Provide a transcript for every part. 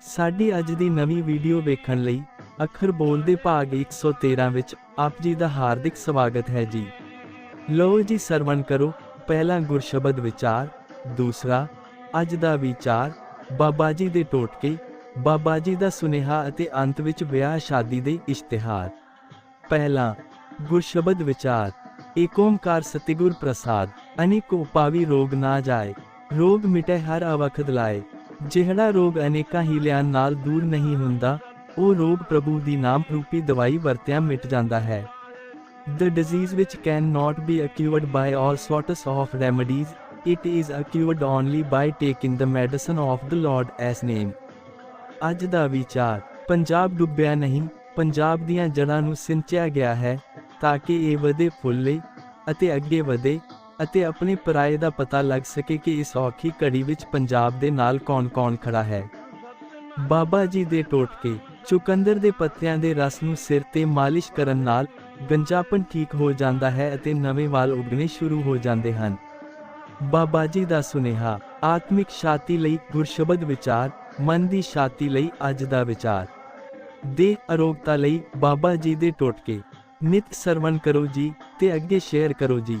ਸਾਡੀ ਅੱਜ ਦੀ ਨਵੀਂ ਵੀਡੀਓ ਵੇਖਣ ਲਈ ਅੱਖਰ ਬੋਲਦੇ ਭਾਗ 113 ਵਿੱਚ ਆਪ ਜੀ ਦਾ ਹਾਰਦਿਕ ਸਵਾਗਤ ਹੈ ਜੀ। ਲਓ ਜੀ ਸਰਵਣ ਕਰੋ ਪਹਿਲਾ ਗੁਰਸ਼ਬਦ ਵਿਚਾਰ, ਦੂਸਰਾ ਅੱਜ ਦਾ ਵਿਚਾਰ, ਬਾਬਾ ਜੀ ਦੇ ਟੋਟਕੇ, ਬਾਬਾ ਜੀ ਦਾ ਸੁਨੇਹਾ ਅਤੇ ਅੰਤ ਵਿੱਚ ਵਿਆਹ ਸ਼ਾਦੀ ਦੇ ਇਸ਼ਤਿਹਾਰ। ਪਹਿਲਾ ਗੁਰਸ਼ਬਦ ਵਿਚਾਰ, ਏਕ ਓਮਕਾਰ ਸਤਿਗੁਰ ਪ੍ਰਸਾਦ, ਅਨੇਕੋ ਪਾਵੀ ਰੋਗ ਨਾ ਜਾਏ ਰੋਗ ਮਿਟੇ ਹਰ ਅਵਖਦ ਲਾਏ ਜਿਹੜਾ ਰੋਗ ਅਨੇਕਾਂ ਹੀਲਿਆਂ ਨਾਲ ਦੂਰ ਨਹੀਂ ਹੁੰਦਾ ਉਹ ਰੋਗ ਪ੍ਰਭੂ ਦੀ ਨਾਮ ਰੂਪੀ ਦਵਾਈ ਵਰਤਿਆਂ ਮਿਟ ਜਾਂਦਾ ਹੈ The disease which cannot be cured by all sorts of remedies, it is cured only by taking the medicine of the Lord as name. ਅੱਜ ਦਾ ਵਿਚਾਰ ਪੰਜਾਬ ਡੁੱਬਿਆ ਨਹੀਂ ਪੰਜਾਬ ਦੀਆਂ ਜੜਾਂ ਨੂੰ ਸਿੰਚਿਆ ਗਿਆ ਹੈ ਤਾਂ ਕਿ ਇਹ ਵਧੇ ਫੁੱਲੇ ਅਤੇ ਅੱਗੇ ਵਧੇ ਅਤੇ ਆਪਣੇ ਪਰਾਏ ਦਾ ਪਤਾ ਲੱਗ ਸਕੇ ਕਿ ਇਸ ਔਖੀ ਘੜੀ ਵਿੱਚ ਪੰਜਾਬ ਦੇ ਨਾਲ ਕੌਣ-ਕੌਣ ਖੜਾ ਹੈ। ਬਾਬਾ ਜੀ ਦੇ ਟੋਟਕੇ, ਚੁਕੰਦਰ ਦੇ ਪੱਤਿਆਂ ਦੇ ਰਸ ਨੂੰ ਸਿਰ ਤੇ ਮਾਲਿਸ਼ ਕਰਨ ਨਾਲ ਗੰਜਾਪਨ ਠੀਕ ਹੋ ਜਾਂਦਾ ਹੈ ਅਤੇ ਨਵੇਂ ਵਾਲ ਉਗਣੇ ਸ਼ੁਰੂ ਹੋ ਜਾਂਦੇ ਹਨ। ਬਾਬਾ ਜੀ ਦਾ ਸੁਨੇਹਾ, ਆਤਮਿਕ ਸ਼ਾਂਤੀ ਲਈ ਗੁਰਸ਼ਬਦ ਵਿਚਾਰ, ਮਨ ਦੀ ਸ਼ਾਂਤੀ ਲਈ ਅੱਜ ਦਾ ਵਿਚਾਰ। ਦੇ ਅਰੋਗਤਾ ਲਈ ਬਾਬਾ ਜੀ ਦੇ ਟੋਟਕੇ। ਨਿਤ ਸਰਵਣ ਕਰੋ ਜੀ ਤੇ ਅੱਗੇ ਸ਼ੇਅਰ ਕਰੋ ਜੀ।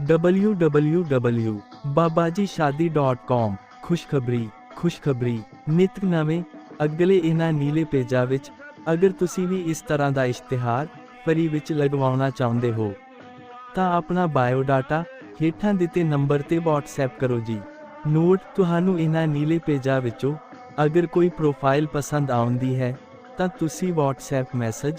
www.babajishadi.com ਖੁਸ਼ਖਬਰੀ ਖੁਸ਼ਖਬਰੀ ਨਿਤ ਨਵੇਂ ਅਗਲੇ ਇਹਨਾਂ ਨੀਲੇ ਪੇਜਾਂ ਵਿੱਚ ਅਗਰ ਤੁਸੀਂ ਵੀ ਇਸ ਤਰ੍ਹਾਂ ਦਾ ਇਸ਼ਤਿਹਾਰ ਫਰੀ ਵਿੱਚ ਲਗਵਾਉਣਾ ਚਾਹੁੰਦੇ ਹੋ ਤਾਂ ਆਪਣਾ ਬਾਇਓਡਾਟਾ ਹੇਠਾਂ ਦਿੱਤੇ ਨੰਬਰ ਤੇ WhatsApp ਕਰੋ ਜੀ ਨੋਟ ਤੁਹਾਨੂੰ ਇਹਨਾਂ ਨੀਲੇ ਪੇਜਾਂ ਵਿੱਚੋਂ ਅਗਰ ਕੋਈ ਪ੍ਰੋਫਾਈਲ ਪਸੰਦ ਆਉਂਦੀ ਹੈ ਤਾਂ ਤੁਸੀਂ WhatsApp ਮੈਸੇਜ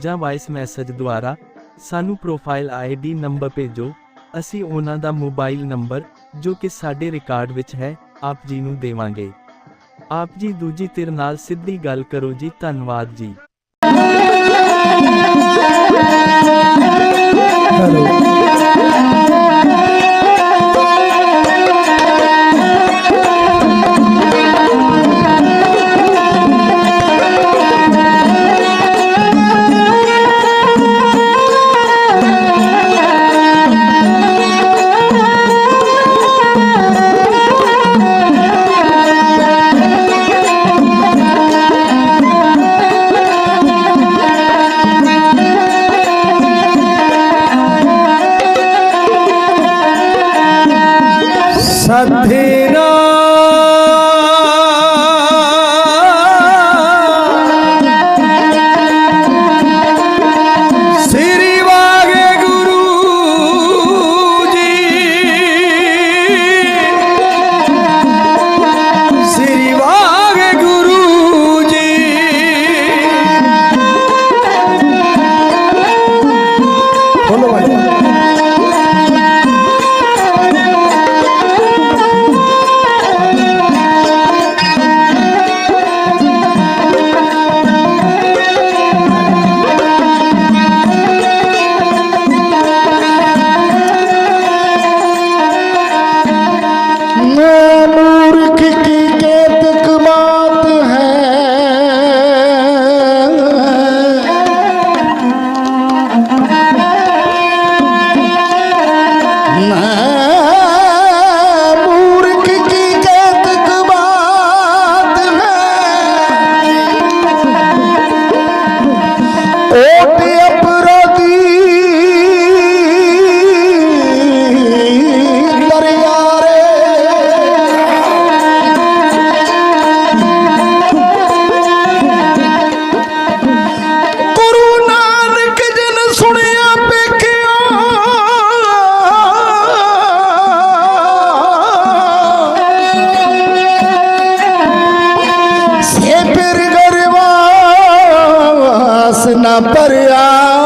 ਜਾਂ ਵਾਇਸ ਮੈਸੇਜ ਦੁਆਰਾ ਸਾਨੂੰ ਪ੍ਰੋਫਾਈਲ ਆਈਡੀ ਨੰਬਰ ਭੇਜੋ ਅਸੀਂ ਉਹਨਾਂ ਦਾ ਮੋਬਾਈਲ ਨੰਬਰ, ਜੋ ਕਿ ਸਾਡੇ ਰਿਕਾਰਡ ਵਿੱਚ ਹੈ, ਆਪ ਜੀ ਨੂੰ ਦੇਵਾਂਗੇ। ਆਪ ਜੀ ਦੂਜੀ ਧਿਰ ਨਾਲ ਸਿੱਧੀ ਗੱਲ ਕਰੋ ਜੀ, ਧੰਨਵਾਦ ਜੀ। ਸਤਿਨਾ ਗਰਵਾਸ ਨਾ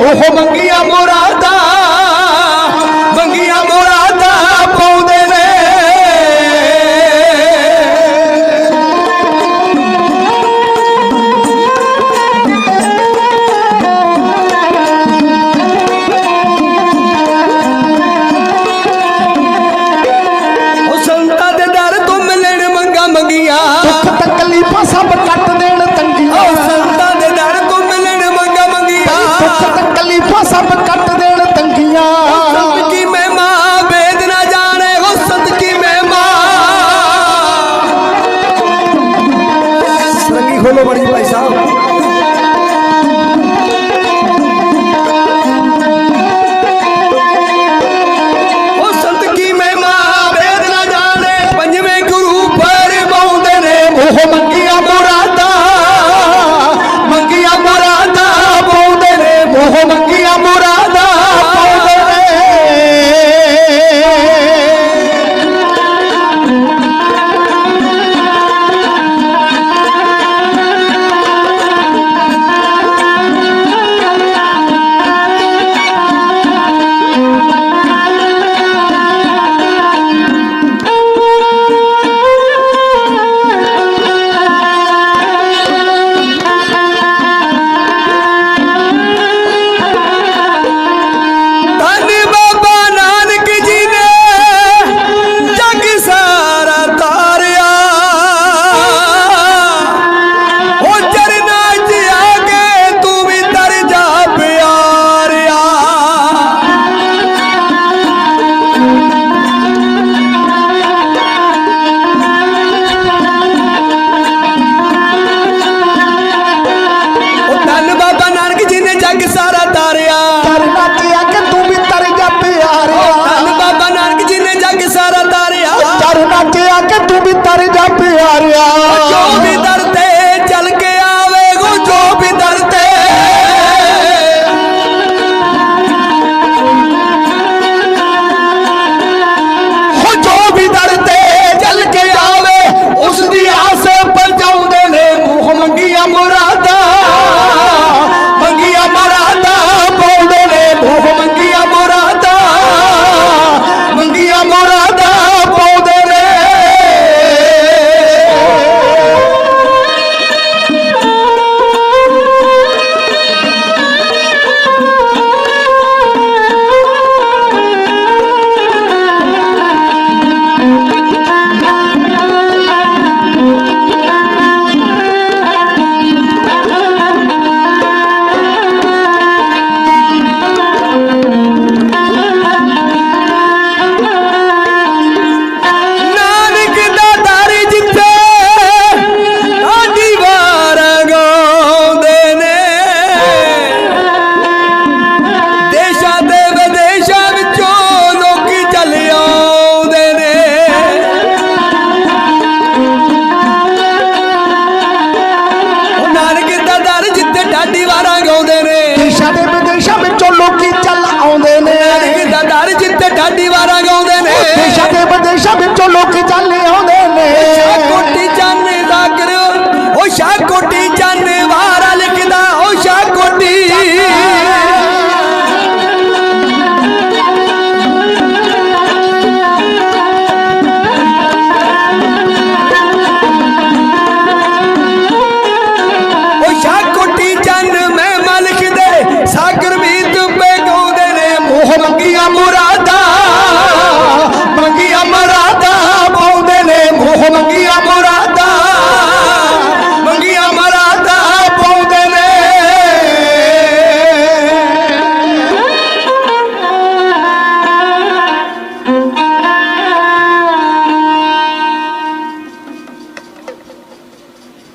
ਉਹ ਮੰਗੀਆਂ ਮੁਰਾਦਾ ਮੰਗੀਆਂ ਦੇ ਦਰ ਤੋਂ ਮਿਲਣ ਮੰਗਾ ਮੰਗੀਆਂ। ਦੁੱਖ ਤਕਲੀਫਾਂ ਸਭ Olha plays out. Maria.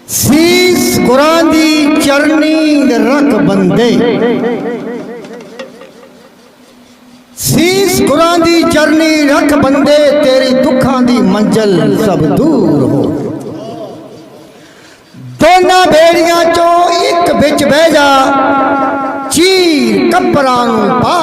ਸੀਸ ਕੁਰਾਂ ਦੀ ਚਰਨੀ ਰੱਖ ਬੰਦੇ। ਸੀਸ ਕੁਰਾਂ ਦੀ ਚਰਨੀ ਰਖ ਬੰਦੇ, ਤੇਰੀ ਦੁੱਖਾਂ ਦੀ ਮੰਜ਼ਲ ਸਭ ਦੂਰ ਹੋ। ਦੋਨਾਂ ਬੇੜੀਆਂ ਚੋਂ ਇੱਕ ਵਿੱਚ ਬਹਿ ਜਾ, ਚੀਰ ਕੱਪਰਾਂ ਨੂੰ ਪਾ